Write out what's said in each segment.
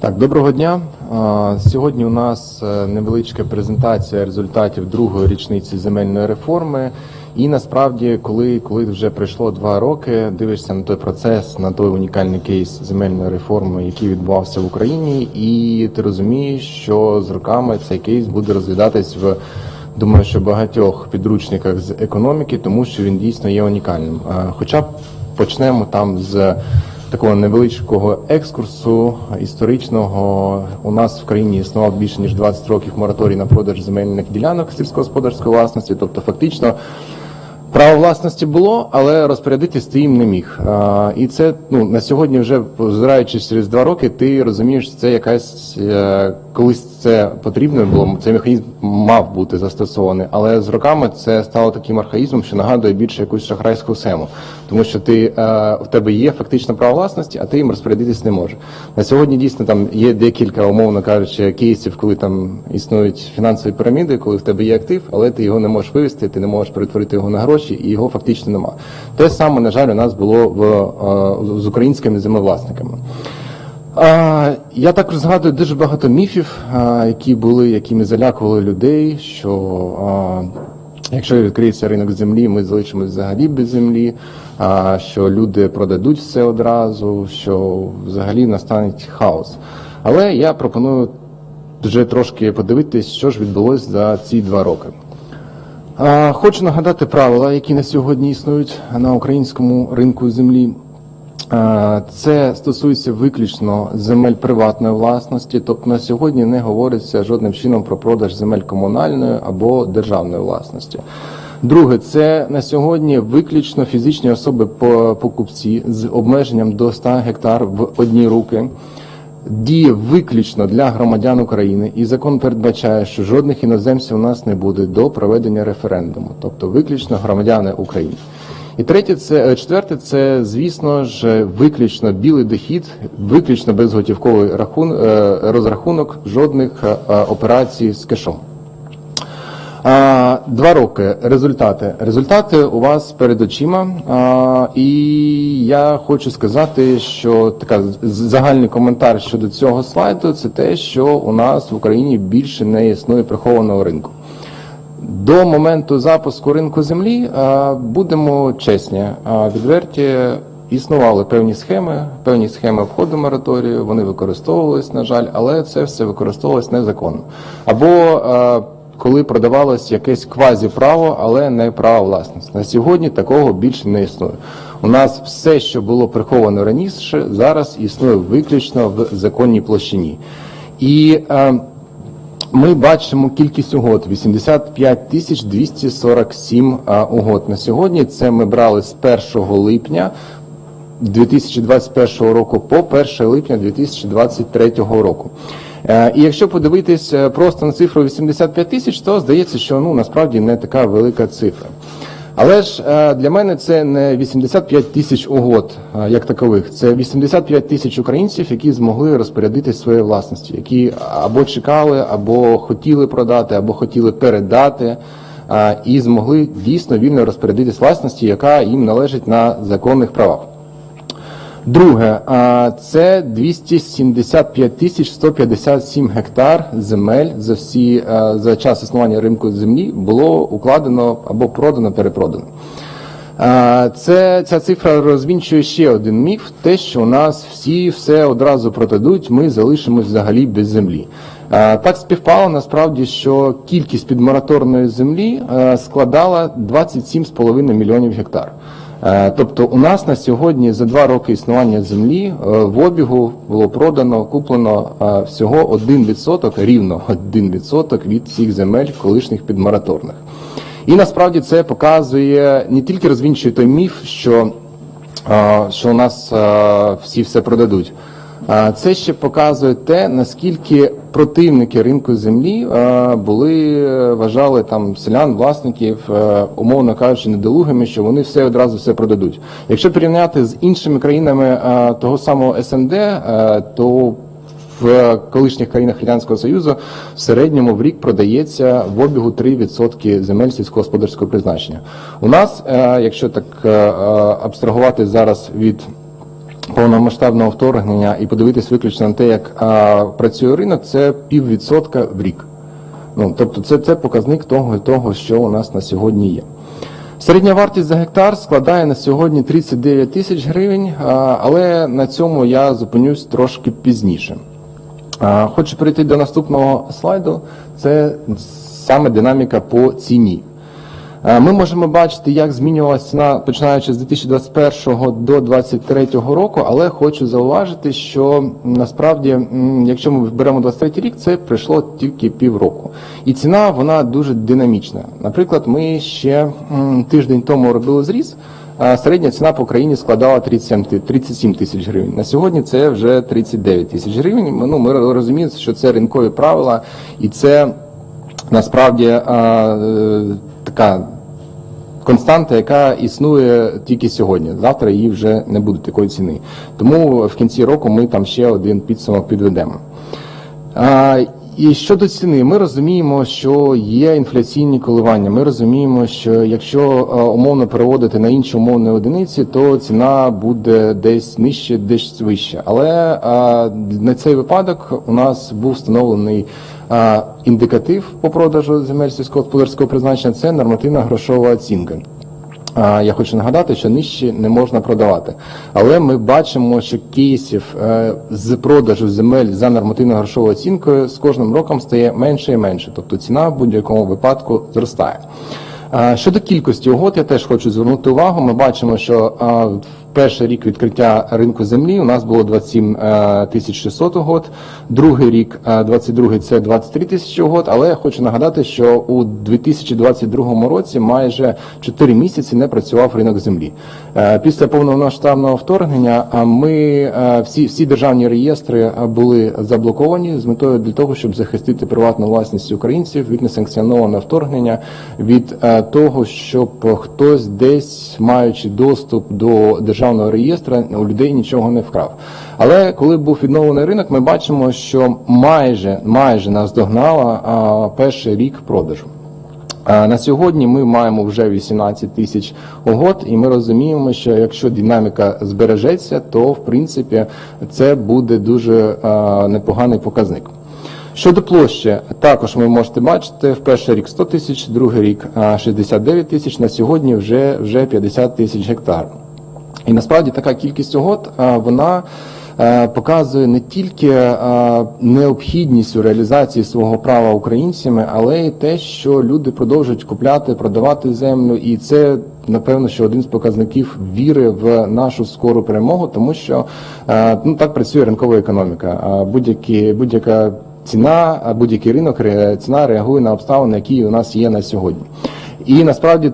Так, доброго дня. Сьогодні у нас е, невеличка презентація результатів другої річниці земельної реформи. І насправді, коли, коли вже пройшло два роки, дивишся на той процес, на той унікальний кейс земельної реформи, який відбувався в Україні, і ти розумієш, що з роками цей кейс буде розглядатись в думаю, що багатьох підручниках з економіки, тому що він дійсно є унікальним. Хоча почнемо там з такого невеличкого екскурсу історичного. У нас в країні існував більше ніж 20 років мораторій на продаж земельних ділянок сільськогосподарської власності, тобто фактично. Право власності було, але розпорядитись ти їм не міг. І це ну на сьогодні, вже позираючись через два роки, ти розумієш, це якась е, колись це потрібно було. Цей механізм мав бути застосований, але з роками це стало таким архаїзмом, що нагадує більше якусь шахрайську схему, тому що ти е, в тебе є фактично право власності, а ти їм розпорядитись не можеш. На сьогодні дійсно там є декілька, умовно кажучи, кейсів, коли там існують фінансові піраміди, коли в тебе є актив, але ти його не можеш вивести, ти не можеш перетворити його на гроші, і його фактично нема. Те саме, на жаль, у нас було в е, з українськими землевласниками. Я також згадую дуже багато міфів, які були, якими залякували людей, що якщо відкриється ринок землі, ми залишимось взагалі без землі, що люди продадуть все одразу, що взагалі настане хаос. Але я пропоную вже трошки подивитись, що ж відбулося за ці два роки. Хочу нагадати правила, які на сьогодні існують на українському ринку землі. А, Це стосується виключно земель приватної власності, тобто на сьогодні не говориться жодним чином про продаж земель комунальної або державної власності. Друге, це на сьогодні виключно фізичні особи по- покупці з обмеженням до 100 гектар в одні руки. Діє виключно для громадян України, і закон передбачає, що жодних іноземців у нас не буде до проведення референдуму, тобто виключно громадяни України. І третє, це е, четверте, це звісно ж виключно білий дохід, виключно безготівковий рахун, е, розрахунок, жодних е, операцій з кешом. Два роки. Результати. Результати у вас перед очима. І я хочу сказати, що така загальний коментар щодо цього слайду це те, що у нас в Україні більше не існує прихованого ринку. До моменту запуску ринку землі будемо чесні, відверті. Існували певні схеми, певні схеми входу мораторію, вони використовувались, на жаль, але це все використовувалось незаконно. Або коли продавалось якесь квазі-право, але не право власності. На сьогодні такого більше не існує. У нас все, що було приховано раніше, зараз існує виключно в законній площині. І е, ми бачимо кількість угод 85 тисяч 247 угод на сьогодні. Це ми брали з 1 липня 2021 року по 1 липня 2023 року. Е, І якщо подивитись е, просто на цифру 85 тисяч, то здається, що ну насправді не така велика цифра. Але ж е, для мене це не 85 тисяч угод е, як такових, це 85 тисяч українців, які змогли розпорядитись своєю власністю, які або чекали, або хотіли продати, або хотіли передати, е, і змогли дійсно вільно розпорядитись власністю, яка їм належить на законних правах. Друге, це 275 тисяч 157 гектар земель за всі за час існування ринку землі було укладено або продано, перепродано. Це ця цифра розвінчує ще один міф: те, що у нас всі все одразу продадуть, ми залишимось взагалі без землі. Так співпало насправді, що кількість підмораторної землі складала 27,5 мільйонів гектар. Е, Тобто у нас на сьогодні за два роки існування землі е, в обігу було продано, куплено е, всього 1%, рівно 1% від всіх земель колишніх підмораторних. І насправді це показує не тільки розвінчує той міф, що, що у нас всі все продадуть. Це ще показує те, наскільки противники ринку землі були вважали там селян, власників, е, умовно кажучи, недолугими, що вони все одразу все продадуть. Якщо порівняти з іншими країнами е, того самого СНД, е, то в колишніх країнах Радянського Союзу в середньому в рік продається в обігу 3% земель сільськогосподарського призначення. У нас, якщо так абстрагувати зараз від повномасштабного вторгнення і подивитись виключно на те, як а, працює ринок, це піввідсотка в рік. Ну, тобто це, це показник того, і того, що у нас на сьогодні є. Середня вартість за гектар складає на сьогодні 39 тисяч гривень, а, але на цьому я зупинюсь трошки пізніше. А, Хочу перейти до наступного слайду. Це саме динаміка по ціні. Е, Ми можемо бачити, як змінювалася ціна починаючи з 2021 до 2023 року, але хочу зауважити, що насправді, якщо ми беремо 23 рік, це пройшло тільки півроку. І ціна вона дуже динамічна. Наприклад, ми ще тиждень тому робили зріз. Середня ціна по країні складала 37 ти- 37 тисяч гривень. На сьогодні це вже 39 тисяч гривень. Ну, ми розуміємо, що це ринкові правила, і це насправді е, така константа, яка існує тільки сьогодні. Завтра її вже не буде такої ціни. Тому в кінці року ми там ще один підсумок підведемо. А, і щодо ціни, ми розуміємо, що є інфляційні коливання. Ми розуміємо, що якщо умовно переводити на інші умовні одиниці, то ціна буде десь нижче, десь вище. Але а, на цей випадок у нас був встановлений індикатив по продажу земель сільськогосподарського призначення. Це нормативна грошова оцінка. Я хочу нагадати, що нижче не можна продавати. Але ми бачимо, що кейсів е, з продажу земель за нормативно-грошовою оцінкою з кожним роком стає менше і менше. Тобто ціна в будь-якому випадку зростає. Щодо кількості угод, я теж хочу звернути увагу. Ми бачимо, що в перший рік відкриття ринку землі у нас було 27 е, тисяч 600 угод, другий рік, е, 22 це 23 тисячі угод, але я хочу нагадати, що у 2022 році майже 4 місяці не працював ринок землі. Е, Після повномасштабного вторгнення ми е, всі, всі державні реєстри е, були заблоковані з метою для того, щоб захистити приватну власність українців від несанкціонованого вторгнення, від е, того, щоб хтось десь, маючи доступ до державного реєстра, у людей нічого не вкрав. Але коли був відновлений ринок, ми бачимо, що майже майже наздогнала а, перший рік продажу. На сьогодні ми маємо вже 18 тисяч угод, і ми розуміємо, що якщо динаміка збережеться, то в принципі це буде дуже непоганий показник. Щодо площі, також ви можете бачити в перший рік 100 тисяч, другий рік 69 тисяч, на сьогодні вже, вже 50 тисяч гектар. І насправді така кількість угод вона е, показує не тільки е, необхідність у реалізації свого права українцями, але й те, що люди продовжують купляти, продавати землю, і це напевно, що один з показників віри в нашу скору перемогу, тому що е, ну так працює ринкова економіка. А Будь-які будь-яка ціна, будь-який ринок ціна реагує на обставини, які у нас є на сьогодні. І насправді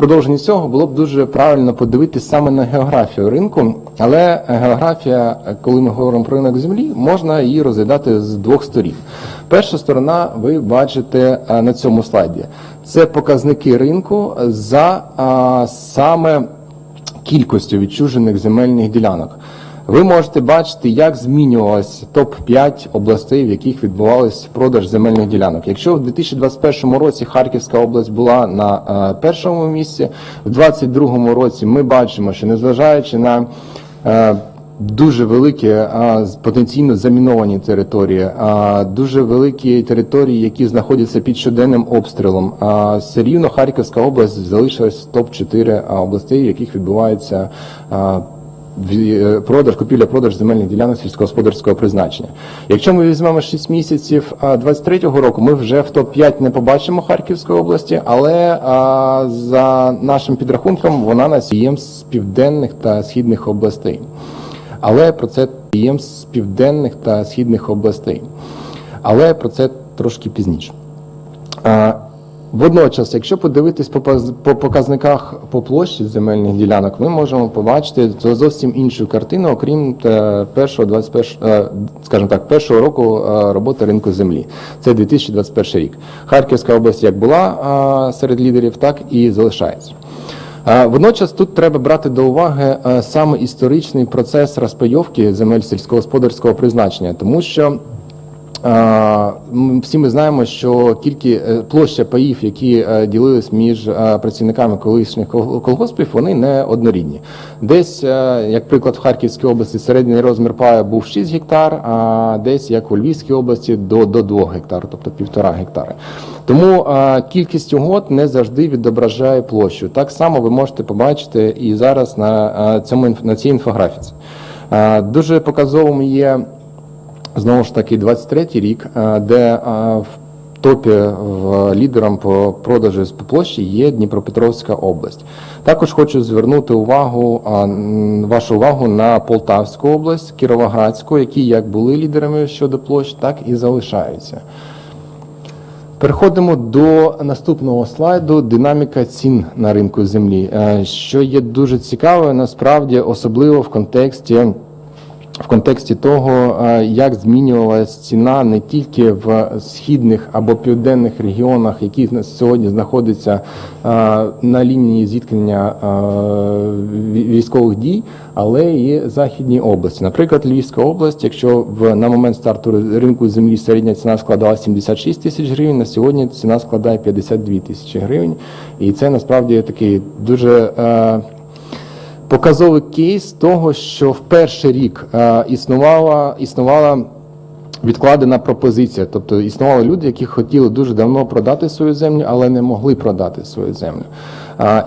продовженні цього було б дуже правильно подивитися саме на географію ринку, але географія, коли ми говоримо про ринок землі, можна її розглядати з двох сторін. Перша сторона, ви бачите на цьому слайді, це показники ринку за а, саме кількістю відчужених земельних ділянок. Ви можете бачити, як змінювалась топ-5 областей, в яких відбувався продаж земельних ділянок. Якщо в 2021 році Харківська область була на е, першому місці, в 2022 році ми бачимо, що незважаючи на е, Дуже великі а, потенційно заміновані території, дуже великі території, які знаходяться під щоденним обстрілом. Все рівно Харківська область залишилась топ 4 областей, в яких відбувається е, продаж, купівля-продаж земельних ділянок сільськогосподарського призначення. Якщо ми візьмемо 6 місяців 23-го року, ми вже в топ-5 не побачимо Харківської області, але а, за нашим підрахунком вона нас є з південних та східних областей. Але про це є з південних та східних областей. Але про це трошки пізніше. Водночас, якщо подивитись по показниках по площі земельних ділянок, ми можемо побачити зовсім іншу картину, окрім е, першого 21, е, скажімо так, першого року е, роботи ринку землі. Це 2021 рік. Харківська область як була серед лідерів, так і залишається. Водночас тут треба брати до уваги саме історичний процес розпайовки земель сільськогосподарського призначення, тому що Всі ми знаємо, що кількість площа паїв, які е, ділились між е, працівниками колишніх колгоспів, вони не однорідні. Десь, е, як приклад, в Харківській області середній розмір паю був 6 гектар, а десь як у Львівській області до, до 2 гектар, тобто півтора гектари. Тому е, кількість угод не завжди відображає площу. Так само ви можете побачити і зараз на е, цьому на цій інфографіці. Е, Дуже показовим є. Знову ж таки, 23-й рік, е, де е, в топі лідером по продажу з площі є Дніпропетровська область. Також хочу звернути увагу вашу увагу на Полтавську область, Кіровоградську, які як були лідерами щодо площ, так і залишаються. Переходимо до наступного слайду динаміка цін на ринку землі, Е, що є дуже цікавою, насправді, особливо в контексті. В контексті того, е, як змінювалася ціна не тільки в східних або південних регіонах, які сьогодні знаходяться е, на лінії зіткнення е, військових дій, але і західній області. Наприклад, Львівська область, якщо в на момент старту ринку землі середня ціна складала 76 тисяч гривень, на сьогодні ціна складає 52 тисячі гривень, і це насправді такий дуже. Показовий кейс того, що в перший рік е, існувала, існувала відкладена пропозиція. Тобто існували люди, які хотіли дуже давно продати свою землю, але не могли продати свою землю.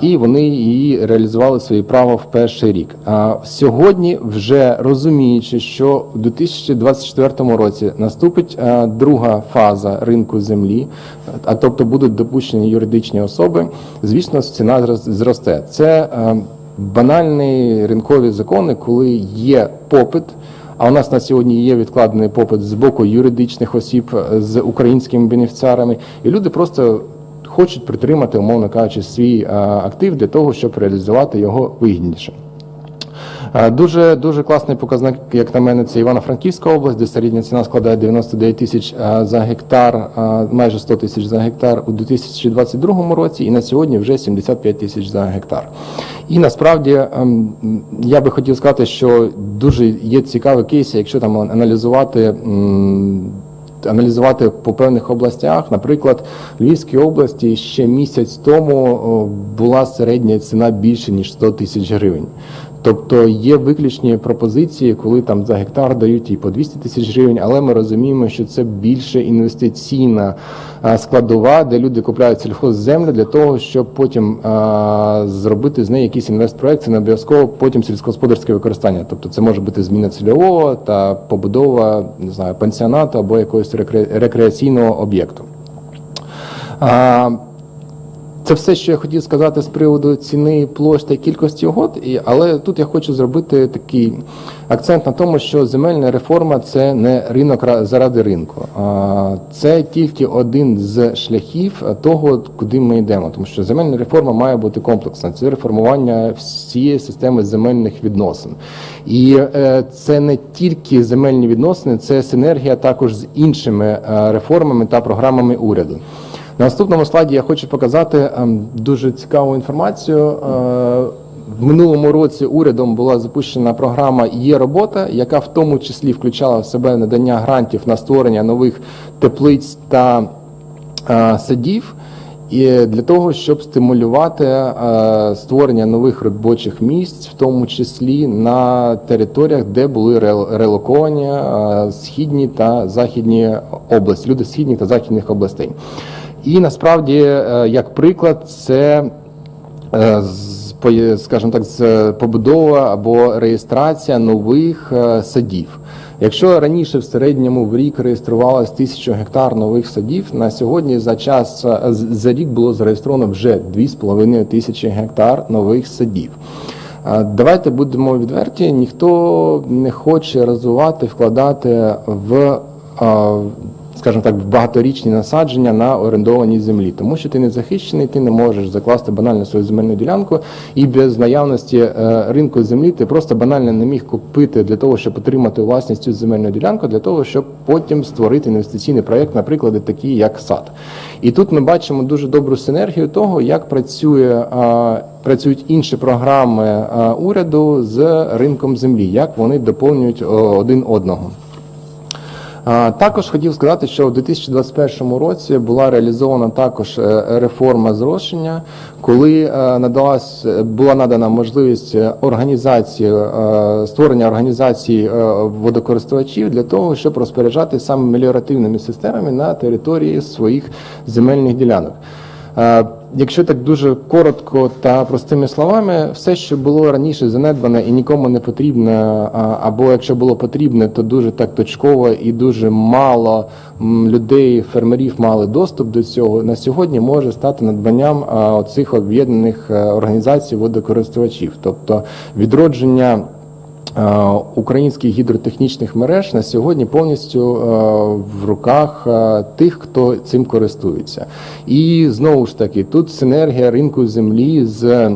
І вони її реалізували свої права в перший рік. А сьогодні, вже розуміючи, що в 2024 році наступить е, друга фаза ринку землі, а тобто будуть допущені юридичні особи, звісно, ціна зросте. Це е, банальні ринкові закони, коли є попит. А у нас на сьогодні є відкладений попит з боку юридичних осіб е, з українськими бенефіціарами, і люди просто хочуть притримати, умовно кажучи, свій е, актив для того, щоб реалізувати його вигідніше. Дуже дуже класний показник, як на мене, це Івано-Франківська область, де середня ціна складає 99 тисяч за гектар, майже 100 тисяч за гектар у 2022 році, і на сьогодні вже 75 тисяч за гектар. І насправді ем, я би хотів сказати, що дуже є цікаві кейси, якщо там аналізувати. Аналізувати по певних областях, наприклад, в Львівській області ще місяць тому була середня ціна більше ніж 100 тисяч гривень. Тобто є виключні пропозиції, коли там за гектар дають і по 200 тисяч гривень, але ми розуміємо, що це більше інвестиційна складова, де люди купляють сільхозземлю для того, щоб потім а, зробити з неї якийсь інвестпроект. Це не обов'язково потім сільськогосподарське використання. Тобто це може бути зміна цільового та побудова не знаю, пансіонату або якогось рекре- рекреаційного об'єкту. Це все, що я хотів сказати з приводу ціни площ та кількості угод, але тут я хочу зробити такий акцент на тому, що земельна реформа це не ринок заради ринку. А, Це тільки один з шляхів того, куди ми йдемо. Тому що земельна реформа має бути комплексна. Це реформування всієї системи земельних відносин. І е, це не тільки земельні відносини, це синергія також з іншими е, реформами та програмами уряду. На наступному слайді я хочу показати ем, дуже цікаву інформацію. Е, В минулому році урядом була запущена програма Є робота, яка в тому числі включала в себе надання грантів на створення нових теплиць та е, садів. І для того, щоб стимулювати е, створення нових робочих місць, в тому числі на територіях, де були релоковані східні та західні області, люди з східних та західних областей. І насправді, е, як приклад, це е, скажімо так, побудова або реєстрація нових е, садів. Якщо раніше в середньому в рік реєструвалось тисячу гектар нових садів, на сьогодні за час за рік було зареєстровано вже 2,5 тисячі гектар нових садів. Давайте будемо відверті, ніхто не хоче розвивати, вкладати в скажімо так, багаторічні насадження на орендованій землі, тому що ти не захищений, ти не можеш закласти банально свою земельну ділянку, і без наявності е, ринку землі ти просто банально не міг купити для того, щоб отримати власність цю земельну ділянку, для того, щоб потім створити інвестиційний проєкт, наприклад, такий як сад. І тут ми бачимо дуже добру синергію того, як працює. е, Працюють інші програми е, уряду з ринком землі, як вони доповнюють один одного. Також хотів сказати, що в 2021 році була реалізована також е, реформа зрошення, коли е, надалась була надана можливість організації е, створення організації водокористувачів для того, щоб розпоряджати саме меліоративними системами на території своїх земельних ділянок. Якщо так дуже коротко та простими словами, все, що було раніше занедбане і нікому не потрібне, або якщо було потрібне, то дуже так точково і дуже мало людей, фермерів мали доступ до цього. На сьогодні може стати надбанням а, оцих об'єднаних е, організацій водокористувачів, тобто відродження. Е, українських гідротехнічних мереж на сьогодні повністю е, в руках е, тих, хто цим користується. І знову ж таки, тут синергія ринку землі з.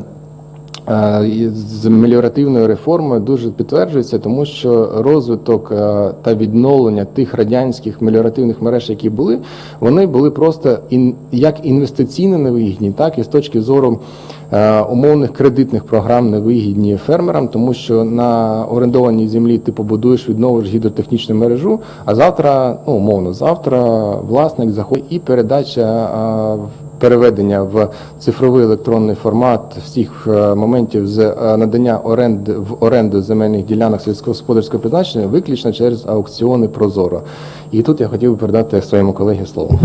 З меліоративною реформою дуже підтверджується, тому що розвиток та відновлення тих радянських меліоративних мереж, які були, вони були просто як інвестиційно невигідні, так і з точки зору умовних кредитних програм невигідні фермерам, тому що на орендованій землі ти побудуєш, відновиш гідротехнічну мережу, а завтра, ну умовно, завтра власник заходить і передача. е, Переведення в цифровий електронний формат всіх е, моментів з е, надання оренди в оренду земельних ділянок сільськогосподарського призначення виключно через аукціони Прозоро. І тут я хотів би передати своєму колегі слово.